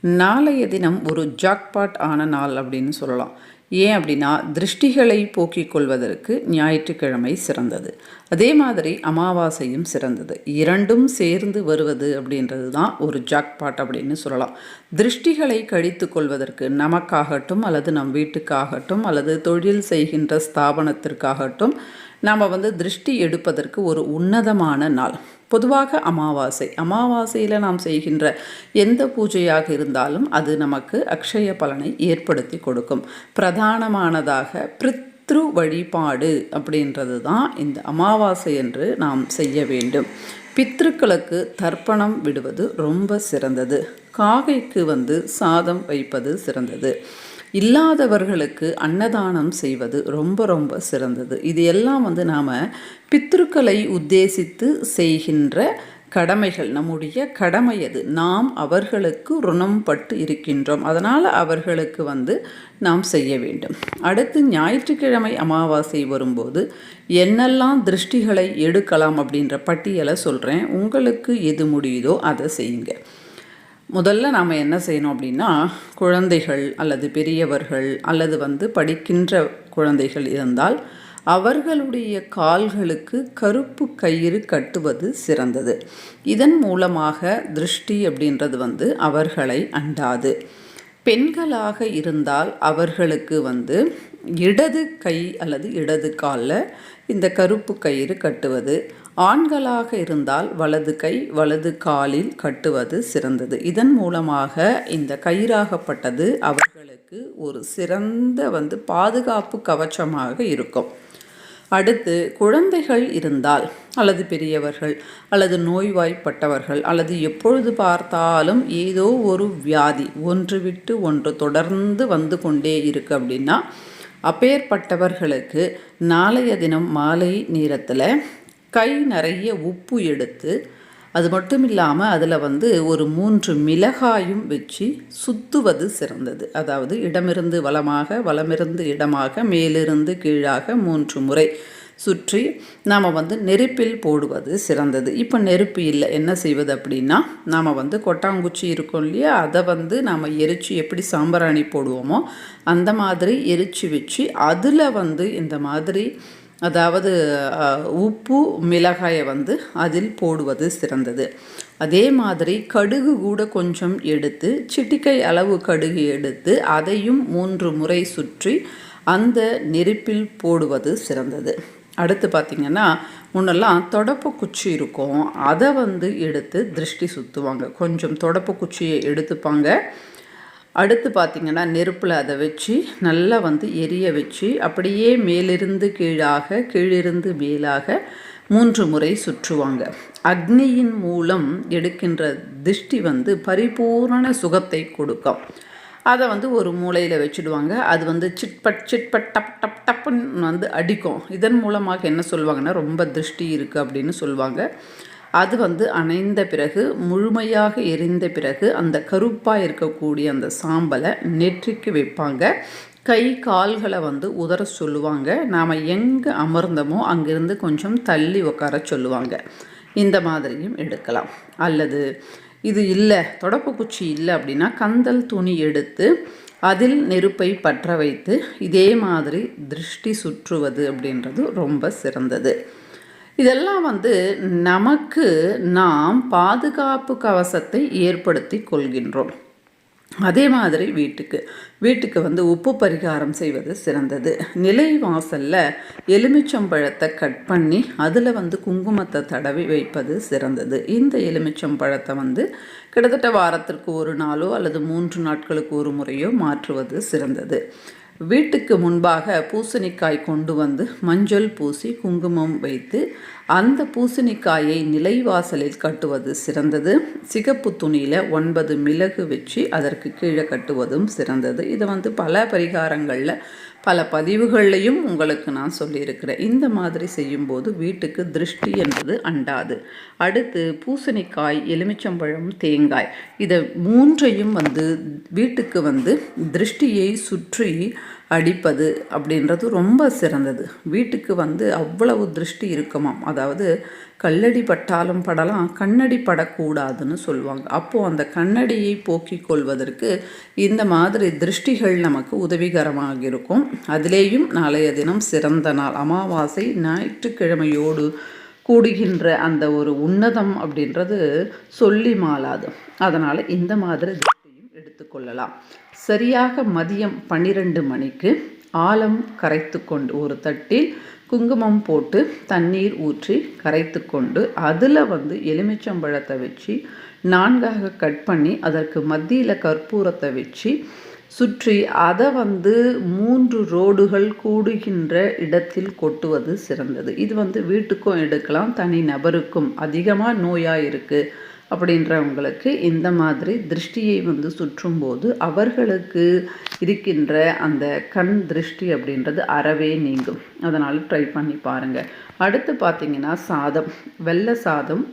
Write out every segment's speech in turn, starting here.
நாளைய தினம் ஒரு ஜாக்பாட் ஆன நாள் அப்படின்னு சொல்லலாம். ஏன் அப்படின்னா திருஷ்டிகளை போக்கிக் கொள்வதற்கு ஞாயிற்றுக்கிழமை சிறந்தது. அதே மாதிரி அமாவாசையும் சிறந்தது. இரண்டும் சேர்ந்து வருவது அப்படின்றது தான் ஒரு ஜாக்பாட் அப்படின்னு சொல்லலாம். திருஷ்டிகளை கழித்து கொள்வதற்கு நமக்காகட்டும் அல்லது நம் வீட்டுக்காகட்டும் அல்லது தொழில் செய்கின்ற ஸ்தாபனத்திற்காகட்டும் நாம் வந்து திருஷ்டி எடுப்பதற்கு ஒரு உன்னதமான நாள். பொதுவாக அமாவாசை. அமாவாசையில் நாம் செய்கின்ற எந்த பூஜையாக இருந்தாலும் அது நமக்கு அக்ஷய பலனை ஏற்படுத்தி கொடுக்கும். பிரதானமானதாக பித்ரு வழிபாடு அப்படின்றது தான் இந்த அமாவாசை என்று நாம் செய்ய வேண்டும். பித்ருக்களுக்கு தர்ப்பணம் விடுவது ரொம்ப சிறந்தது. காகைக்கு வந்து சாதம் வைப்பது சிறந்தது. இல்லாதவர்களுக்கு அன்னதானம் செய்வது ரொம்ப ரொம்ப சிறந்தது. இது எல்லாம் வந்து நாம் பித்ருக்களை உத்தேசித்து செய்கின்ற கடமைகள். நம்முடைய கடமை அது. நாம் அவர்களுக்கு ருணம் பட்டு இருக்கின்றோம். அதனால் அவர்களுக்கு வந்து நாம் செய்ய வேண்டும். அடுத்து ஞாயிற்றுக்கிழமை அமாவாசை வரும்போது என்னெல்லாம் திருஷ்டிகளை எடுக்கலாம் அப்படின்ற பட்டியலை சொல்கிறேன் உங்களுக்கு எது முடியுதோ அதை செய்யுங்க. முதல்ல நாம் என்ன செய்யணும் அப்படின்னா குழந்தைகள் அல்லது பெரியவர்கள் அல்லது வந்து படிக்கின்ற குழந்தைகள் இருந்தால் அவர்களுடைய கால்களுக்கு கருப்பு கயிறு கட்டுவது சிறந்தது. இதன் மூலமாக திருஷ்டி அப்படின்றது வந்து அவர்களை அண்டாது. பெண்களாக இருந்தால் அவர்களுக்கு வந்து இடது கை அல்லது இடது காலில் இந்த கருப்பு கயிறு கட்டுவது ஆண்களாக இருந்தால் வலது கை வலது காலில் கட்டுவது சிறந்தது. இதன் மூலமாக இந்த கயிறாகப்பட்டது அவர்களுக்கு ஒரு சிறந்த வந்து பாதுகாப்பு கவச்சமாக இருக்கும். அடுத்து குழந்தைகள் இருந்தால் அல்லது பெரியவர்கள் அல்லது நோய்வாய்ப்பட்டவர்கள் அல்லது எப்பொழுது பார்த்தாலும் ஏதோ ஒரு வியாதி ஒன்று விட்டு ஒன்று தொடர்ந்து வந்து கொண்டே இருக்கு அப்படின்னா அப்பேற்பட்டவர்களுக்கு நாளைய தினம் மாலை நேரத்தில் கை நிறைய உப்பு எடுத்து அது மட்டும் இல்லாமல் அதில் வந்து ஒரு மூன்று மிளகாயும் வச்சு சுத்துவது சிறந்தது. அதாவது இடமிருந்து வளமாக வளமிருந்து இடமாக மேலிருந்து கீழாக மூன்று முறை சுற்றி நாம் வந்து நெருப்பில் போடுவது சிறந்தது. இப்போ நெருப்பு இல்லை. என்ன செய்வது அப்படின்னா நாம் வந்து கொட்டாங்குச்சி இருக்கும் இல்லையா? அதை வந்து நாம் எரிச்சு எப்படி சாம்பிராணி போடுவோமோ அந்த மாதிரி எரிச்சு வச்சு அதில் வந்து இந்த மாதிரி அதாவது உப்பு மிளகாயை வந்து அதில் போடுவது சிறந்தது. அதே மாதிரி கடுகு கூட கொஞ்சம் எடுத்து சிட்டிக்கை அளவு கடுகு எடுத்து அதையும் மூன்று முறை சுற்றி அந்த நெருப்பில் போடுவது சிறந்தது. அடுத்து பார்த்திங்கன்னா முன்னெல்லாம் தொடப்பு குச்சி இருக்கும். அதை வந்து எடுத்து திருஷ்டி சுற்றுவாங்க கொஞ்சம் தொடப்பு குச்சியை எடுத்துப்பாங்க. அடுத்து பார்த்திங்கன்னா நெருப்பில் அதை வச்சு நல்லா வந்து எரிய வச்சு அப்படியே மேலிருந்து கீழாக கீழிருந்து மேலாக மூன்று முறை சுற்றுவாங்க. அக்னியின் மூலம் எடுக்கின்ற திருஷ்டி வந்து பரிபூரண சுகத்தை கொடுக்கும். அதை வந்து ஒரு மூளையில் வச்சுடுவாங்க. அது வந்து சிட்பட் சிட்பட் டப் டப் டப்புன்னு வந்து அடிக்கும். இதன் மூலமாக என்ன சொல்லுவாங்கன்னா ரொம்ப திருஷ்டி இருக்குது அப்படின்னு சொல்லுவாங்க. அது வந்து அணைந்த பிறகு முழுமையாக எரிந்த பிறகு அந்த கருப்பாக இருக்கக்கூடிய அந்த சாம்பலை நெற்றிக்கு வைப்பாங்க. கை கால்களை வந்து உதற சொல்லுவாங்க. நாம் எங்கே அமர்ந்தமோ அங்கிருந்து கொஞ்சம் தள்ளி உட்கார சொல்லுவாங்க. இந்த மாதிரியும் எடுக்கலாம். அல்லது இது இல்லை தொடப்பு குச்சி இல்லை அப்படின்னா கந்தல் துணி எடுத்து அதில் நெருப்பை பற்ற வைத்து இதே மாதிரி திருஷ்டி சுற்றுவது அப்படின்றது ரொம்ப சிறந்தது. இதெல்லாம் வந்து நமக்கு நாம் பாதுகாப்பு கவசத்தை ஏற்படுத்தி கொள்கின்றோம். அதே மாதிரி வீட்டுக்கு. வீட்டுக்கு வந்து உப்பு பரிகாரம் செய்வது சிறந்தது. நிலை வாசலில் எலுமிச்சம்பழத்தை கட் பண்ணி அதில் வந்து குங்குமத்தை தடவி வைப்பது சிறந்தது. இந்த எலுமிச்சம்பழத்தை வந்து கிட்டத்தட்ட வாரத்திற்கு ஒரு நாளோ அல்லது மூன்று நாட்களுக்கு ஒரு முறையோ மாற்றுவது சிறந்தது. வீட்டுக்கு முன்பாக பூசணிக்காய் கொண்டு வந்து மஞ்சள் பூசி குங்குமம் வைத்து அந்த பூசணிக்காயை நிலைவாசலில் கட்டுவது சிறந்தது. சிகப்பு துணியில் ஒன்பது மிளகு வச்சு அதற்கு கீழே கட்டுவதும் சிறந்தது. இதை வந்து பல பரிகாரங்களில் பல பதிவுகள்லையும் உங்களுக்கு நான் சொல்லியிருக்கிறேன். இந்த மாதிரி செய்யும்போது வீட்டுக்கு திருஷ்டி என்பது அண்டாது. அடுத்து பூசணிக்காய் எலுமிச்சம்பழம் தேங்காய். இதை மூன்றையும் வந்து வீட்டுக்கு வந்து திருஷ்டியை சுற்றி அடிப்பது அப்படின்றது ரொம்ப சிறந்தது. வீட்டுக்கு வந்து அவ்வளவு திருஷ்டி இருக்குமாம். அதாவது கல்லடி பட்டாலும் படலாம் கண்ணடி படக்கூடாதுன்னு சொல்லுவாங்க. அப்போது அந்த கண்ணடியை போக்கிக் கொள்வதற்கு இந்த மாதிரி திருஷ்டிகள் நமக்கு உதவிகரமாக இருக்கும். அதிலேயும் நாளைய தினம் சிறந்த நாள் அமாவாசை ஞாயிற்றுக்கிழமையோடு கூடுகின்ற அந்த ஒரு உன்னதம் அப்படின்றது சொல்லி மாளாது. அதனால் இந்த மாதிரி எடுத்துக்கொள்ளலாம். சரியாக மதியம் பன்னிரண்டு மணிக்கு ஆலம் கரைத்து கொண்டு ஒரு தட்டில் குங்குமம் போட்டு தண்ணீர் ஊற்றி கரைத்து கொண்டு அதில் வந்து எலுமிச்சம்பழத்தை வச்சு நான்காக கட் பண்ணி அதற்கு மத்தியில் கற்பூரத்தை வச்சு சுற்றி அதை வந்து மூன்று ரோடுகள் கூடுகின்ற இடத்தில் கொட்டுவது சிறந்தது. இது வந்து வீட்டுக்கும் எடுக்கலாம் தனி நபருக்கும். அதிகமாக நோயாக இருக்குது அப்படின்றவங்களுக்கு இந்த மாதிரி திருஷ்டியை வந்து சுற்றும்போது அவர்களுக்கு இருக்கின்ற அந்த கண் திருஷ்டி அப்படின்றது அறவே நீங்கும். அதனால் ட்ரை பண்ணி பாருங்கள் அடுத்து பார்த்திங்கன்னா சாதம். வெள்ளை சாதம்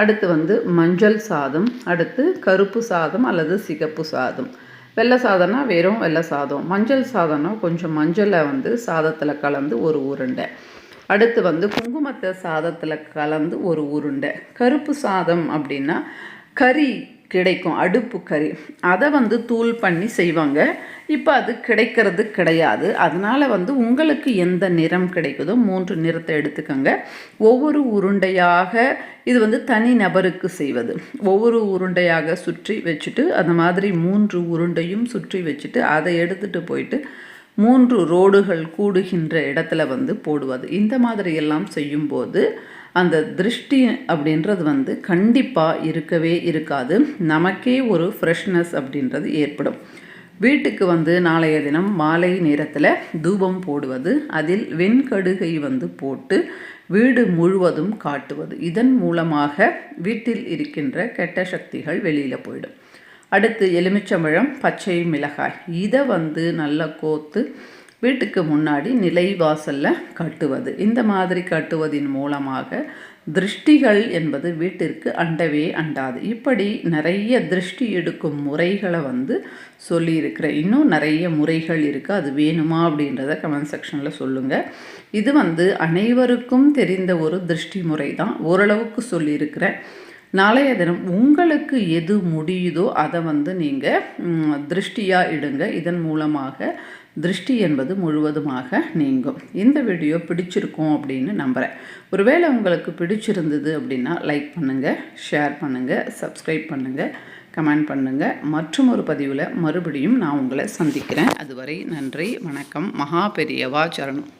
அடுத்து வந்து மஞ்சள் சாதம் அடுத்து கருப்பு சாதம் அல்லது சிகப்பு சாதம். வெள்ளை சாதம்னா வெறும் வெள்ளை சாதம். மஞ்சள் சாதம்னா கொஞ்சம் மஞ்சளை வந்து சாதத்தில் கலந்து ஒரு உருண்டை. அடுத்து வந்து குங்குமத்தை சாதத்தில் கலந்து ஒரு உருண்டை. கருப்பு சாதம் அப்படின்னா கறி கிடைக்கும் அடுப்பு கறி. அதை வந்து தூள் பண்ணி செய்வாங்க. இப்போ அது கிடைக்கிறது கிடையாது. அதனால் வந்து உங்களுக்கு எந்த நிறம் கிடைக்குதோ மூன்று நிறத்தை எடுத்துக்கோங்க. ஒவ்வொரு உருண்டையாக இது வந்து தனி நபருக்கு செய்வது. ஒவ்வொரு உருண்டையாக சுற்றி வச்சுட்டு அந்த மாதிரி மூன்று உருண்டையும் சுற்றி வச்சுட்டு அதை எடுத்துகிட்டு போயிட்டு மூன்று ரோடுகள் கூடுகின்ற இடத்துல வந்து போடுவது. இந்த மாதிரி எல்லாம் செய்யும்போது அந்த திருஷ்டி அப்படின்றது வந்து கண்டிப்பாக இருக்கவே இருக்காது. நமக்கே ஒரு ஃப்ரெஷ்னஸ் அப்படின்றது ஏற்படும். வீட்டுக்கு வந்து நாளைய தினம் மாலை நேரத்தில் தூபம் போடுவது அதில் வெண்கடுகை வந்து போட்டு வீடு முழுவதும் காட்டுவது. இதன் மூலமாக வீட்டில் இருக்கின்ற கெட்ட சக்திகள் வெளியில் போயிடும். அடுத்து எலுமிச்சம்பழம் பச்சை மிளகாய். இதை வந்து நல்லா கோத்து வீட்டுக்கு முன்னாடி நிலை வாசலில் கட்டுவது. இந்த மாதிரி கட்டுவதின் மூலமாக திருஷ்டிகள் என்பது வீட்டிற்கு அண்டவே அண்டாது. இப்படி நிறைய திருஷ்டி எடுக்கும் முறைகளை வந்து சொல்லியிருக்கிறேன் இன்னும் நிறைய முறைகள் இருக்குது அது வேணுமா அப்படின்றத கமெண்ட் செக்ஷனில் சொல்லுங்கள் இது வந்து அனைவருக்கும் தெரிந்த ஒரு திருஷ்டி முறை தான் ஓரளவுக்கு சொல்லியிருக்கிறேன் நாளைய தினம் உங்களுக்கு எது முடியுதோ அதை வந்து நீங்கள் திருஷ்டியாக இடுங்க. இதன் மூலமாக திருஷ்டி என்பது முழுவதுமாக நீங்கும். இந்த வீடியோ பிடிச்சிருக்கும் அப்படின்னு நம்புகிறேன் ஒருவேளை உங்களுக்கு பிடிச்சிருந்தது அப்படின்னா லைக் பண்ணுங்கள் ஷேர் பண்ணுங்கள் சப்ஸ்கிரைப் பண்ணுங்கள் கமெண்ட் பண்ணுங்கள் மற்றும் ஒரு பதிவில் மறுபடியும் நான் உங்களை சந்திக்கிறேன். அதுவரை நன்றி வணக்கம். மகா பெரியவா சரணம்.